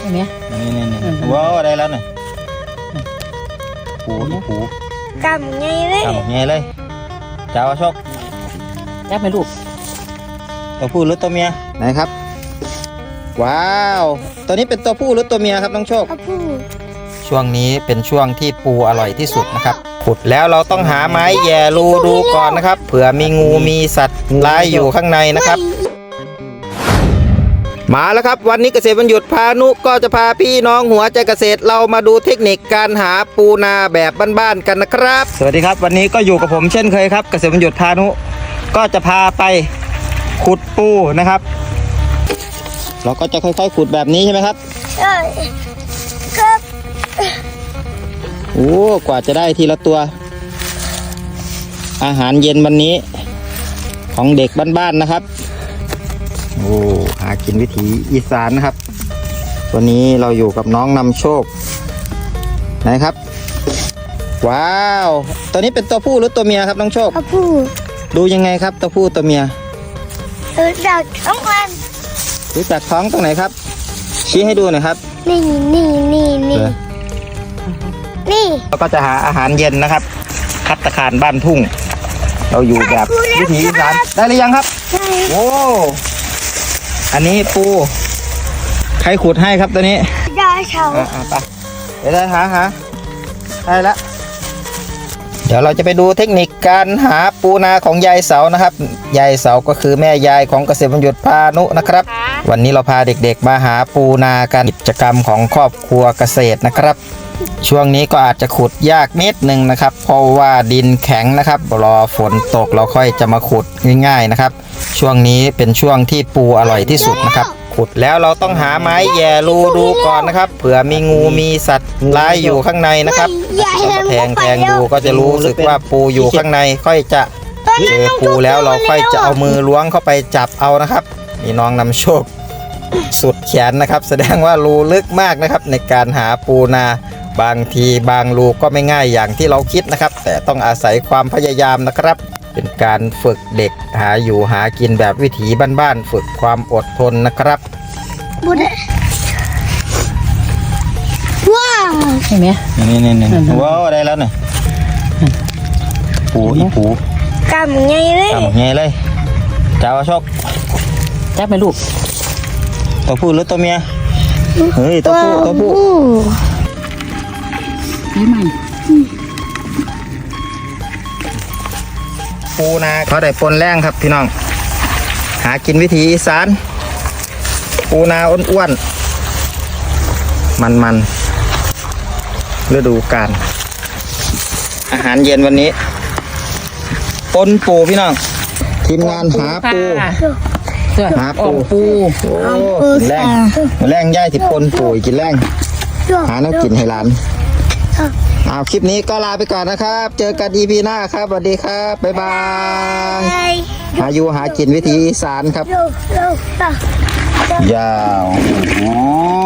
ใช่ไหม นี่นี่นี่อืม ว้าวได้แล้วเนี่ยปูอีปูกำไงเลยทำไงเลยเจ้าโชคจับไหมลูกตัวผู้หรือตัวเมียไหนครับ ว้าวตัวนี้เป็นตัวผู้หรือตัวเมียครับน้องโชค เอาผู้ช่วงนี้เป็นช่วงที่ปูอร่อยที่สุดนะครับ ขุดแล้วเราต้องหาไม้แย่รูดูก่อนนะครับ เผื่อมีงูมีสัตว์ร้ายอยู่ข้างในนะครับ มาแล้วครับวันนี้เกษตรบรรยุทธ์พานุก็จะพาพี่น้องหัวใจเกษตรเรามาดูเทคนิคการหาปูนาแบบบ้านๆกันนะครับ สวัสดีครับ วันนี้ก็อยู่กับผมเช่นเคยครับ เกษตรบรรยุทธ์พานุก็จะพาไปขุดปูนะครับ เราก็จะค่อยๆขุดแบบนี้ใช่ไหมครับเอ้ยครับโอ้กว่าจะได้ทีละตัว อาหารเย็นวันนี้ ของเด็กบ้านๆนะครับ โอ้หากินวิถีอีสานนะครับ วันนี้เราอยู่กับน้องนำโชคไหนครับ ว้าว ตัวนี้เป็นตัวผู้หรือตัวเมียครับน้องโชคเอาผู้ดูยังไงครับตัวผู้ตัวเมีย รู้จักทั้งวันรู้จักท้องตรงไหนครับ ชี้ให้ดูหน่อยครับนี่นี่นี่นี่เหรอนี่เราก็จะหาอาหารเย็นนะครับพัตตาคารบ้านทุ่ง เราอยู่แบบวิถีอีสานได้หรือยังครับ ใช่ โอ้ อันนี้ปู ใครขุดให้ครับตัวนี้ดาวเฉาอ่าไปเดี๋ยวได้หาหาได้ละเดี๋ยวเราจะไปดูเทคนิคการหาปูนาของยายเสานะครับ ยายเสาก็คือแม่ยายของเกษตรบรรยุทธ์พานุนะครับ วันนี้เราพาเด็กๆมาหาปูนากันกิจกรรมของครอบครัวเกษตรนะครับ ช่วงนี้ก็อาจจะขุดยากนิดหนึ่งนะครับ เพราะว่าดินแข็งนะครับรอฝนตกเราค่อยจะมาขุดง่ายๆนะครับ ช่วงนี้เป็นช่วงที่ปูอร่อยที่สุดนะครับ ขุดแล้วเราต้องหาไม้แย่รูดูก่อนนะครับเผื่อมีงูมีสัตว์ร้ายอยู่ข้างในนะครับเราแทงแทงดูก็จะรู้สึกว่าปูอยู่ข้างในค่อยจะเจอปูแล้วเราค่อยจะเอามือล้วงเข้าไปจับเอานะครับ นี่น้องนำโชค สุดแขนนะครับ แสดงว่ารูลึกมากนะครับ ในการหาปูนาบางทีบางรูก็ไม่ง่ายอย่างที่เราคิดนะครับ แต่ต้องอาศัยความพยายามนะครับ เป็นการฝึกเด็กหาอยู่หากินแบบวิถีบ้านๆฝึกความอดทนนะครับบุญว้าวใช่ไหมนี่นี่นี่อืมว้าวได้แล้วเนี่ยปูอีปูกำไงเลยทำไงเลยเจ้าโชค จับไหมลูกตัวผู้หรือตัวเมียเฮ้ยตัวผู้ตัวผู้นี่ใหม่ปูนาเขาได้ปนแรงครับพี่น้อง หากินวิถีอีสาน ปูนาอ้วนๆมันมันๆฤดูกาลอาหารเย็นวันนี้ปนปูพี่น้อง ทีมงานหาปู ส่วนหาปูอ่องปูโอ้กินแรงแรงย่ายที่ปนปูกินแรงหาแน้ำกินให้หลานเอาคลิปนี้ก็ลาไปก่อนนะครับ เจอกัน EP หน้าครับสวัสดีครับ บ๊ายบายไปหาอยู่หากินวิถีอีสานครับเร็วเร็วต่อยาวอ๋อ